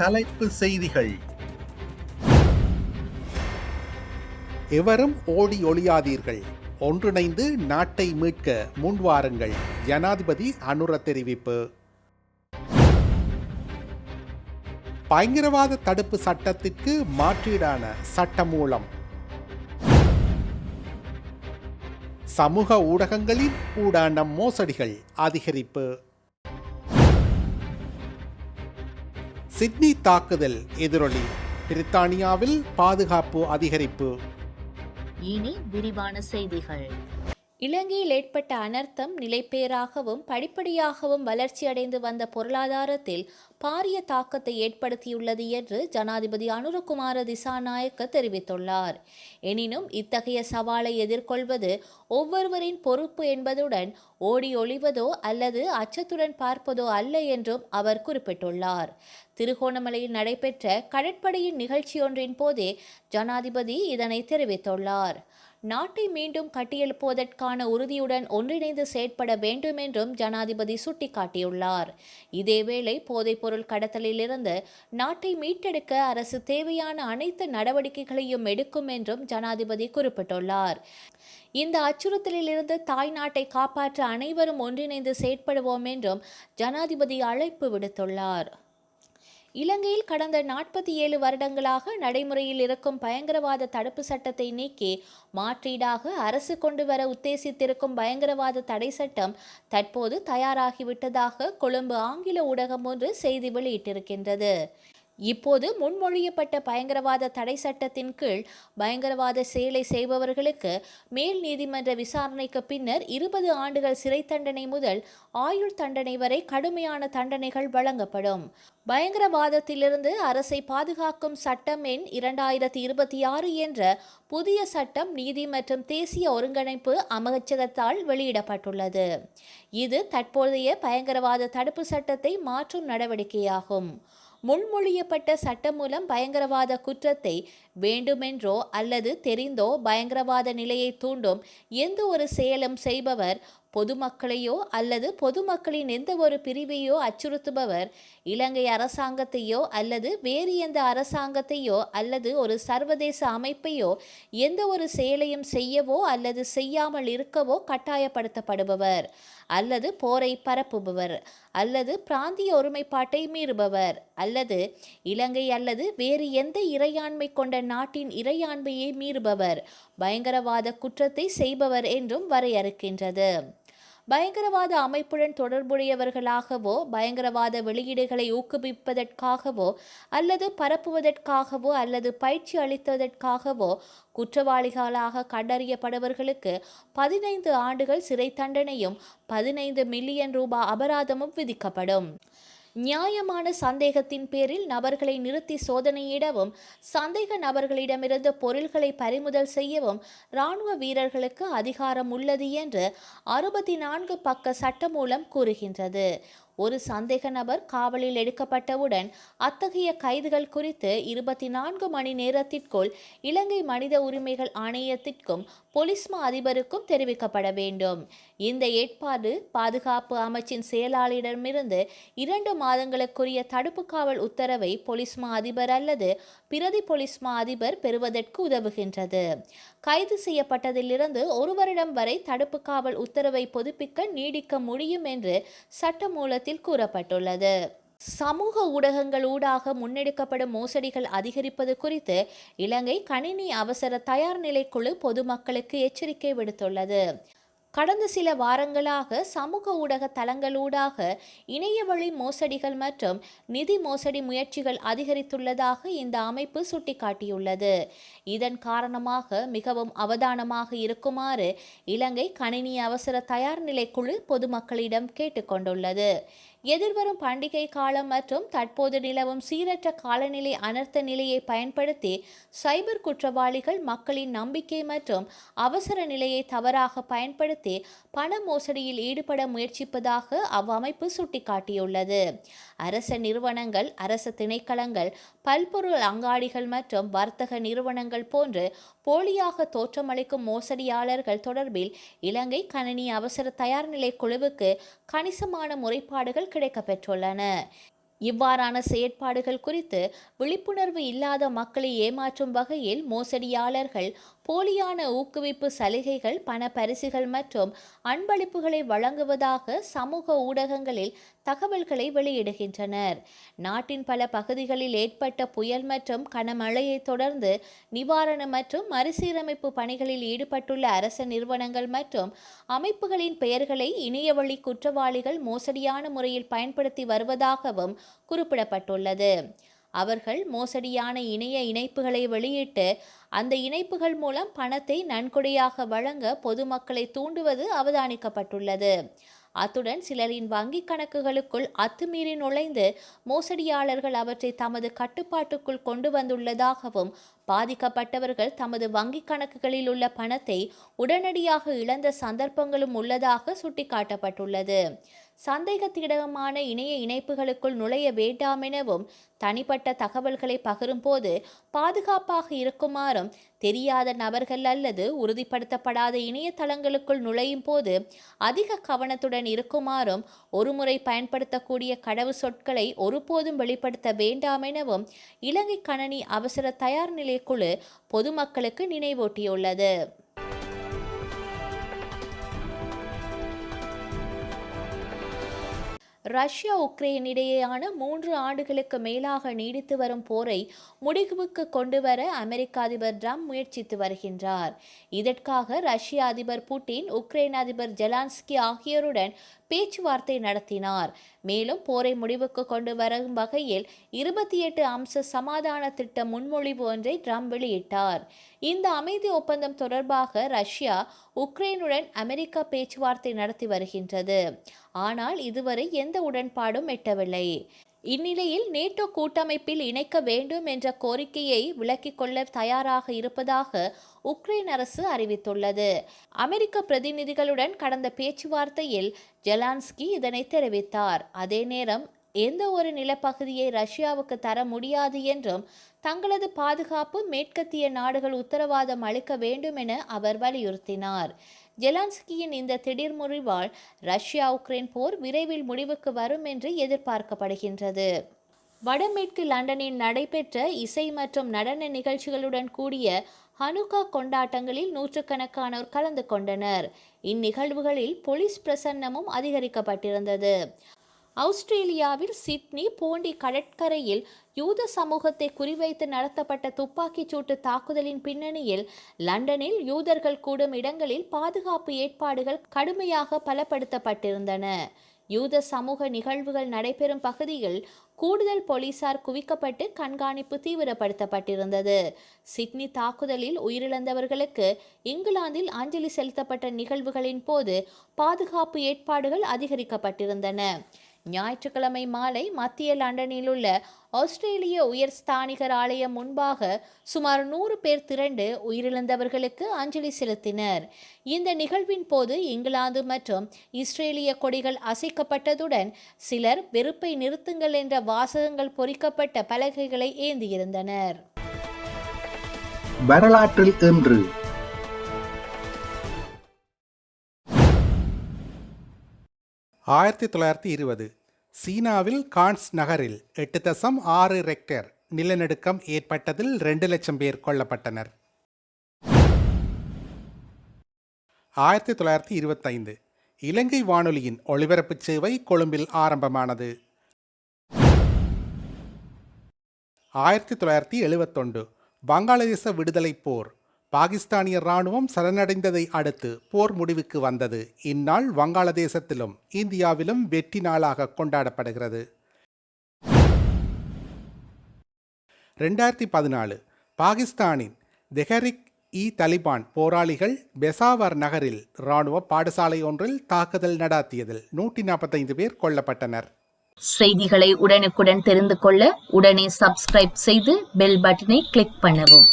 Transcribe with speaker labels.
Speaker 1: தலைப்பு செய்திகள்.
Speaker 2: எவரும் ஓடி ஒளியாதீர்கள். ஒன்றிணைந்து நாட்டை மீட்க முன்வாருங்கள். ஜனாதிபதி அனுர தெரிவிப்பு. பயங்கரவாத தடுப்பு சட்டத்திற்கு மாற்றீடான சட்டமூலம். சமூக ஊடகங்களில் ஊடான மோசடிகள் அதிகரிப்பு. சிட்னி தாக்குதல் எதிரொலி. பிரித்தானியாவில் பாதுகாப்பு அதிகரிப்பு.
Speaker 3: இனி விரிவான செய்திகள்.
Speaker 4: இலங்கையில் ஏற்பட்ட அனர்த்தம் நிலைப்பேறாகவும் படிப்படியாகவும் வளர்ச்சியடைந்து வந்த பொருளாதாரத்தில் பாரிய தாக்கத்தை ஏற்படுத்தியுள்ளது என்று ஜனாதிபதி அனுரகுமார திசாநாயக்க தெரிவித்துள்ளார். எனினும் இத்தகைய சவாலை எதிர்கொள்வது ஒவ்வொருவரின் பொறுப்பு என்பதுடன் ஓடி ஒளிவதோ அல்லது அச்சத்துடன் பார்ப்பதோ அல்ல என்றும் அவர் குறிப்பிட்டுள்ளார். திருகோணமலையில் நடைபெற்ற கடற்படையின் நிகழ்ச்சியொன்றின் போதே ஜனாதிபதி இதனை தெரிவித்துள்ளார். நாட்டை மீண்டும் கட்டியெழுப்புவதற்கான உறுதியுடன் ஒன்றிணைந்து செயற்பட வேண்டும் என்றும் ஜனாதிபதி சுட்டிக்காட்டியுள்ளார். இதேவேளை போதைப்பொருள் கடத்தலிலிருந்து நாட்டை மீட்டெடுக்க அரசு தேவையான அனைத்து நடவடிக்கைகளையும் எடுக்கும் என்றும் ஜனாதிபதி குறிப்பிட்டுள்ளார். இந்த அச்சுறுத்தலிலிருந்து தாய் நாட்டை காப்பாற்ற அனைவரும் ஒன்றிணைந்து செயற்படுவோம் என்றும் ஜனாதிபதி அழைப்பு விடுத்துள்ளார். இலங்கையில் கடந்த நாற்பத்தி ஏழு வருடங்களாக நடைமுறையில் இருக்கும் பயங்கரவாத தடுப்பு சட்டத்தை நீக்கி மாற்றீடாக அரசு கொண்டு வர உத்தேசித்திருக்கும் பயங்கரவாத தடை சட்டம் தற்போது தயாராகிவிட்டதாக கொழும்பு ஆங்கில ஊடகம் ஒன்று செய்தி வெளியிட்டிருக்கின்றது. இப்போது முன்மொழியப்பட்ட பயங்கரவாத தடை சட்டத்தின் கீழ் பயங்கரவாத செயலை செய்பவர்களுக்கு மேல் நீதிமன்ற விசாரணைக்கு பின்னர் இருபது ஆண்டுகள் சிறை தண்டனை முதல் ஆயுள் தண்டனை வரை கடுமையான தண்டனைகள் வழங்கப்படும். பயங்கரவாதத்திலிருந்து அரசை பாதுகாக்கும் சட்டம் எண் இரண்டாயிரத்தி இருபத்தி ஆறு என்ற புதிய சட்டம் நீதி மற்றும் தேசிய ஒருங்கிணைப்பு அமைச்சகத்தால் வெளியிடப்பட்டுள்ளது. இது தற்போதைய பயங்கரவாத தடுப்பு சட்டத்தை மாற்றும் நடவடிக்கையாகும். முன்மொழியப்பட்ட சட்டம் மூலம் பயங்கரவாத குற்றத்தை வேண்டுமென்றோ அல்லது தெரிந்தோ பயங்கரவாத நிலையை தூண்டும் எந்த ஒரு செயலும் செய்பவர் பொதுமக்களையோ அல்லது பொதுமக்களின் எந்த ஒரு பிரிவையோ அச்சுறுத்துபவர் இலங்கை அரசாங்கத்தையோ அல்லது வேறு எந்த அரசாங்கத்தையோ அல்லது ஒரு சர்வதேச அமைப்பையோ எந்த ஒரு செயலையும் செய்யவோ அல்லது செய்யாமல் இருக்கவோ கட்டாயப்படுத்தப்படுபவர் அல்லது போரை பரப்புபவர் அல்லது பிராந்திய ஒருமைப்பாட்டை மீறுபவர் அல்லது இலங்கை அல்லது வேறு எந்த இறையாண்மை கொண்ட நாட்டின் இறையாண்மையை மீறுபவர் பயங்கரவாத குற்றத்தை செய்பவர் என்றும் வரையறுக்கின்றது. பயங்கரவாத அமைப்புடன் தொடர்புடையவர்களாகவோ பயங்கரவாத வெளியீடுகளை ஊக்குவிப்பதற்காகவோ அல்லது பரப்புவதற்காகவோ அல்லது பயிற்சி அளித்ததற்காகவோ குற்றவாளிகளாக கண்டறியப்படுபவர்களுக்கு பதினைந்து ஆண்டுகள் சிறை தண்டனையும் பதினைந்து மில்லியன் ரூபாய் அபராதமும் விதிக்கப்படும். நியாயமான சந்தேகத்தின் பேரில் நபர்களை நிறுத்தி சோதனையிடவும் சந்தேக நபர்களிடமிருந்து பொருள்களை பறிமுதல் செய்யவும் இராணுவ வீரர்களுக்கு அதிகாரம் உள்ளது என்று அறுபத்தி நான்கு பக்க சட்டமூலம் கூறுகின்றது. ஒரு சந்தேக நபர் காவலில் எடுக்கப்பட்டவுடன் அத்தகைய கைதுகள் குறித்து இருபத்தி நான்கு மணி நேரத்திற்குள் இலங்கை மனித உரிமைகள் ஆணையத்திற்கும் பொலிஸ்மா அதிபருக்கும் தெரிவிக்கப்பட வேண்டும். இந்த ஏற்பாடு பாதுகாப்பு அமைச்சின் செயலாளரிடமிருந்து இரண்டு மாதங்களுக்குரிய தடுப்பு காவல் உத்தரவை பொலிஸ்மா அதிபர் அல்லது பிரதி பொலிஸ்மா அதிபர் பெறுவதற்கு உதவுகின்றது. கைது செய்யப்பட்டதிலிருந்து ஒரு வருடம் வரை தடுப்பு காவல் உத்தரவை புதுப்பிக்க நீடிக்க முடியும் என்று சட்டமூலத்தில் கூறப்பட்டுள்ளது. சமூக ஊடகங்கள் ஊடாக முன்னெடுக்கப்படும் மோசடிகள் அதிகரிப்பது குறித்து இலங்கை கணினி அவசர தயார் நிலைக்குழு பொதுமக்களுக்கு எச்சரிக்கை விடுத்துள்ளது. கடந்த சில வாரங்களாக சமூக ஊடக தளங்களூடாக இணைய வழி மோசடிகள் மற்றும் நிதி மோசடி முயற்சிகள் அதிகரித்துள்ளதாக இந்த அமைப்பு சுட்டிக்காட்டியுள்ளது. இதன் காரணமாக மிகவும் அவதானமாக இருக்குமாறு இலங்கை கணினி அவசர தயார் நிலை குழு பொதுமக்களிடம் கேட்டுக்கொண்டுள்ளது. எதிர்வரும் பண்டிகை காலம் மற்றும் தற்போது நிலவும் சீரற்ற காலநிலை அனர்த்த நிலையை பயன்படுத்தி சைபர் குற்றவாளிகள் மக்களின் நம்பிக்கை மற்றும் அவசர நிலையை தவறாக பயன்படுத்தி பண மோசடியில் ஈடுபட முயற்சிப்பதாக அவ்வமைப்பு சுட்டிக்காட்டியுள்ளது. அரச நிறுவனங்கள் அரச திணைக்களங்கள் பல்பொருள் அங்காடிகள் மற்றும் வர்த்தக நிறுவனங்கள் போன்று போலியாக தோற்றமளிக்கும் மோசடியாளர்கள் தொடர்பில் இலங்கை கணினி அவசர தயார்நிலை குழுவுக்கு கணிசமான முறைப்பாடுகள் கிடைக்கப்பெற்றுள்ளன. இவ்வாறான செயற்பாடுகள் குறித்து விழிப்புணர்வு இல்லாத மக்களை ஏமாற்றும் வகையில் மோசடியாளர்கள் போலியான ஊக்குவிப்பு சலுகைகள் பண பரிசுகள் மற்றும் அன்பளிப்புகளை வழங்குவதாக சமூக ஊடகங்களில் தகவல்களை வெளியிடுகின்றனர். நாட்டின் பல பகுதிகளில் ஏற்பட்ட புயல் மற்றும் கனமழையை தொடர்ந்து நிவாரண மற்றும் மறுசீரமைப்பு பணிகளில் ஈடுபட்டுள்ள அரச நிறுவனங்கள் மற்றும் அமைப்புகளின் பெயர்களை இணையவழி குற்றவாளிகள் மோசடியான முறையில் பயன்படுத்தி வருவதாகவும் குறிப்பிடப்பட்டுள்ளது. அவர்கள் மோசடியான இணைய இணைப்புகளை வெளியிட்டு அந்த இணைப்புகள் மூலம் பணத்தை நன்கொடையாக வழங்க பொதுமக்களை தூண்டுவது அவதானிக்கப்பட்டுள்ளது. அத்துடன் சிலரின் வங்கிக் கணக்குகளுக்குள் அத்துமீறி நுழைந்து மோசடியாளர்கள் அவற்றை தமது கட்டுப்பாட்டுக்குள் கொண்டு வந்துள்ளதாகவும் பாதிக்கப்பட்டவர்கள் தமது வங்கிக் கணக்குகளில் உள்ள பணத்தை உடனடியாக இழந்த சந்தர்ப்பங்களும் உள்ளதாக சுட்டிக்காட்டப்பட்டுள்ளது. சந்தேகத்திடமான இணைய இணைப்புகளுக்குள் நுழைய வேண்டாமெனவும் தனிப்பட்ட தகவல்களை பகிரும்போது பாதுகாப்பாக இருக்குமாறும் தெரியாத நபர்கள் அல்லது உறுதிப்படுத்தப்படாத இணையதளங்களுக்குள் நுழையும் போது அதிக கவனத்துடன் இருக்குமாறும் ஒருமுறை பயன்படுத்தக்கூடிய கடவு சொற்களை ஒருபோதும் வெளிப்படுத்த வேண்டாம் எனவும் இலங்கை கணனி அவசர தயார் நிலை குழு பொதுமக்களுக்கு நினைவூட்டியுள்ளது. ரஷ்யா உக்ரைன் இடையேயான மூன்று ஆண்டுகளுக்கு மேலாக நீடித்து வரும் போரை முடிவுக்கு கொண்டு வர அமெரிக்க அதிபர் ட்ரம்ப் முயற்சித்து வருகின்றார். இதற்காக ரஷ்ய அதிபர் புட்டின் உக்ரைன் அதிபர் ஜெலான்ஸ்கி ஆகியோருடன் பேச்சுவார்த்தை நடத்தினார். மேலும் போரை முடிவுக்கு கொண்டு வரும் வகையில் இருபத்தி எட்டு அம்ச சமாதான திட்ட முன்மொழிவு ஒன்றை ட்ரம்ப் வெளியிட்டார். இந்த அமைதி ஒப்பந்தம் தொடர்பாக ரஷ்யா உக்ரைனுடன் அமெரிக்கா பேச்சுவார்த்தை நடத்தி வருகின்றது. ஆனால் இதுவரை எந்த உடன்பாடும் எட்டவில்லை. இந்நிலையில் நேட்டோ கூட்டமைப்பில் இணைக்க வேண்டும் என்ற கோரிக்கையை விலக்கிக் கொள்ள தயாராக இருப்பதாக உக்ரைன் அரசு அறிவித்துள்ளது. அமெரிக்க பிரதிநிதிகளுடன் கடந்த பேச்சுவார்த்தையில் ஜெலான்ஸ்கி இதனை தெரிவித்தார். அதே நேரம் எந்த ஒரு நிலப்பகுதியை ரஷ்யாவுக்கு தர முடியாது என்றும் தங்களது பாதுகாப்பு மேற்கத்திய நாடுகள் உத்தரவாதம் அளிக்க வேண்டும் என அவர் வலியுறுத்தினார். ஜெலான்ஸ்கியின் இந்த திடீர் முறிவால் ரஷ்யா உக்ரைன் போர் விரைவில் முடிவுக்கு வரும் என்று எதிர்பார்க்கப்படுகின்றது. வடமேற்கு லண்டனில் நடைபெற்ற இசை மற்றும் நடன நிகழ்ச்சிகளுடன் கூடிய ஹனுகா கொண்டாட்டங்களில் நூற்றுக்கணக்கானோர் கலந்து கொண்டனர். இந்நிகழ்வுகளில் போலீஸ் பிரசன்னமும் அதிகரிக்கப்பட்டிருந்தது. ஆஸ்திரேலியாவில் சிட்னி போண்டி கடற்கரையில் யூத சமூகத்தை குறிவைத்து நடத்தப்பட்ட துப்பாக்கிச் சூட்டு தாக்குதலின் பின்னணியில் லண்டனில் யூதர்கள் கூடும் இடங்களில் பாதுகாப்பு ஏற்பாடுகள் கடுமையாக பலப்படுத்தப்பட்டிருந்தன. யூத சமூக நிகழ்வுகள் நடைபெறும் பகுதியில் கூடுதல் போலீசார் குவிக்கப்பட்டு கண்காணிப்பு தீவிரப்படுத்தப்பட்டிருந்தது. சிட்னி தாக்குதலில் உயிரிழந்தவர்களுக்கு இங்கிலாந்தில் அஞ்சலி செலுத்தப்பட்ட நிகழ்வுகளின் போது பாதுகாப்பு ஏற்பாடுகள் அதிகரிக்கப்பட்டிருந்தன. ஞாயிற்றுக்கிழமை மாலை மத்திய லண்டனில் உள்ள ஆஸ்திரேலிய உயர் ஸ்தானிகர் ஆலயம் முன்பாக சுமார் நூறு பேர் திரண்டு உயிரிழந்தவர்களுக்கு அஞ்சலி செலுத்தினர். இந்த நிகழ்வின் போது இங்கிலாந்து மற்றும் இஸ்ரேலிய கொடிகள் அசைக்கப்பட்டதுடன் சிலர் வெறுப்பை நிறுத்துங்கள் என்ற வாசகங்கள் பொறிக்கப்பட்ட பலகைகளை ஏந்தியிருந்தனர்.
Speaker 2: வரலாற்றில் இன்று. ஆயிரத்தி தொள்ளாயிரத்தி இருபது சீனாவில் கான்ஸ் நகரில் எட்டு தசம் ஆறு ரெக்டர் நிலநடுக்கம் ஏற்பட்டதில் ரெண்டு லட்சம் பேர் கொல்லப்பட்டனர். ஆயிரத்தி தொள்ளாயிரத்தி இருபத்தைந்து இலங்கை வானொலியின் ஒளிபரப்புச் சேவை கொழும்பில் ஆரம்பமானது. ஆயிரத்தி தொள்ளாயிரத்தி எழுபத்தொன்று வங்காளதேச விடுதலைப் போர் பாகிஸ்தானிய ராணுவம் சரணடைந்ததை அடுத்து போர் முடிவுக்கு வந்தது. இந்நாள் வங்காளதேசத்திலும் இந்தியாவிலும் வெற்றி நாளாக கொண்டாடப்படுகிறது. ரெண்டாயிரத்தி பதினாலு பாகிஸ்தானின் தெஹரிக் இ தலிபான் போராளிகள் பெசாவர் நகரில் இராணுவ பாடசாலை ஒன்றில் தாக்குதல் நடாத்தியதில் நூற்றி நாற்பத்தைந்து பேர் கொல்லப்பட்டனர்.
Speaker 3: செய்திகளை உடனுக்குடன் தெரிந்து கொள்ள உடனே சப்ஸ்கிரைப் செய்து பெல் பட்டனை கிளிக் பண்ணவும்.